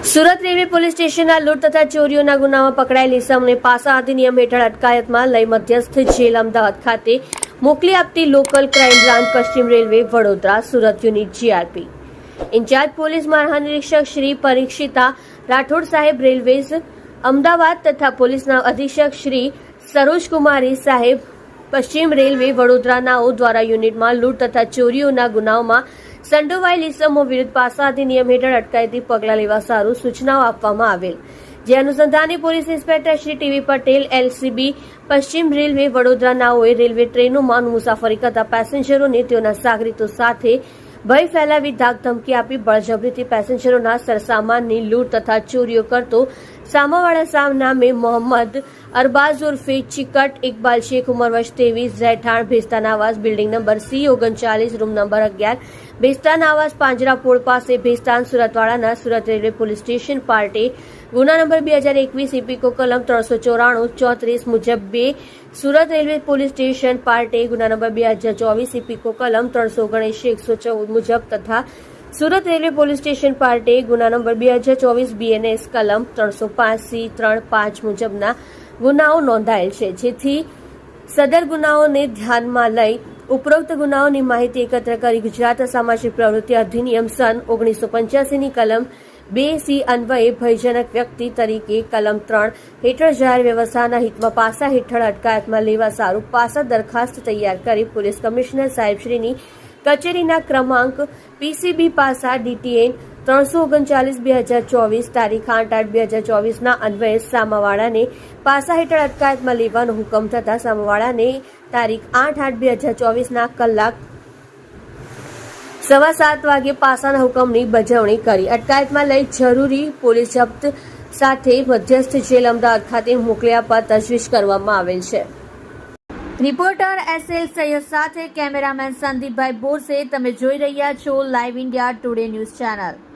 Surat railway police સ્ટેશનના લૂંટ તથા ચોરીઓના ગુનામાં પકડાયેલ ઇસમને પાસા અધિનિયમ હેઠળ અટકાયતમાં લઈ મધ્યસ્થ જેલ અમદાવાદ ખાતે મોકલી આપતી લોકલ ક્રાઇમ બ્રાન્ચ પશ્ચિમ railway Vadodara Surat unit GRP. In charge police મહાનિરીક્ષક Shri Parikshita Rathod સાહેબ રેલવેઝ અમદાવાદ તથા પોલીસના અધિક્ષક શ્રી સરોજ કુમારી સાહેબ પશ્ચિમ રેલવે વડોદરાનાઓ દ્વારા યુનિટમાં લૂંટ તથા ચોરીઓના ગુનાઓમાં સંડોવાયેલ ઇસમો વિરુદ્ધ પાસા અધિનિયમ હેઠળ અટકાયતી પગલાં લેવા સારું સૂચનાઓ આપવામાં આવેલ. જે અનુસંધાને police inspector Shri T V Patel, L C B, પશ્ચિમ રેલવે વડોદરાનાઓએ રેલવે ટ્રેનોમાં મુસાફરી કરતા પેસેન્જરોને તેઓના સાગરીતો સાથે ભય ફેલાવી ધાક ધમકી આપી બળજબરીથી પેસેન્જરોના સરસામાનની લૂંટ તથા ચોરીઓ કરતો સામાવાળા સામ નામે મોહમ્મદ અરબાઝ ઉર્ફે ચિકટ ઇકબાલ શેખ ઉંમર વર્ષ ત્રેવીસ રહેઠાણ ભેસ્તાન આવાસ બિલ્ડિંગ નંબર સી ઓગણચાલીસ રૂમ નંબર અગિયાર ભેસ્તાન આવાસ પાંજરાપોળ પાસે Bhestan સુરતવાડાના Surat railway police station party ગુના નંબર બે હજાર એકવીસ ઇપીકો કલમ ત્રણસો ચોરાણું ચોત્રીસ મુજબ બે Surat railway police station party ગુના નંબર બે હજાર ચોવીસ ઇપીકો કલમ ત્રણસો ઓગણીસ એકસો ચૌદ મુજબ તથા Surat railway police station party ગુના નંબર બે હજાર ચોવીસ બીએનએસ કલમ ત્રણસો પાંચ સી ત્રણ પાંચ મુજબના ગુનાઓ નોંધાયેલ છે. જેથી સદર ગુનાઓને ધ્યાનમાં લઈ ઉપરોક્ત ગુનાઓની માહિતી એકત્ર કરી ગુજરાત સામાજિક પ્રવૃત્તિ અધિનિયમ સન ઓગણીસો પંચ્યાસીની કલમ બે સી અન્વયે ભયજનક વ્યક્તિ તરીકે કલમ ત્રણ હેઠળ જાહેર વ્યવસ્થાના હિતમાં પાસા હેઠળ અટકાયતમાં લેવા સારું પાસા દરખાસ્ત તૈયાર કરી પોલીસ કમિશનર સાહેબશ્રીની કચેરીના ક્રમાંક પીસીબી પાસા ડીટીએન ત્રણસો ઓગણચાલીસ બે હજાર ચોવીસ તારીખ આઠ આઠ બે હજાર ચોવીસના અન્વયે સામાવાળાને પાસા હેઠળ અટકાયતમાં લેવાનો હુકમ થતા સામાવાળાને તારીખ આઠ આઠ બે હજાર ચોવીસના કલાક સવા સાત વાગે પાસાના હુકમની બજવણી કરી. અટકાયતમાં લઈ જરૂરી પોલીસ જપ્ત સાથે મધ્યસ્થ જેલ અમદાવાદ ખાતે મોકલ્યા પર તજવીજ કરવામાં આવેલ છે. રિપોર્ટર એસએલ સૈયદ સાથે કેમેરામેન સંદીપભાઈ બોરસે, તમે જોઈ રહ્યા છો live India today news channel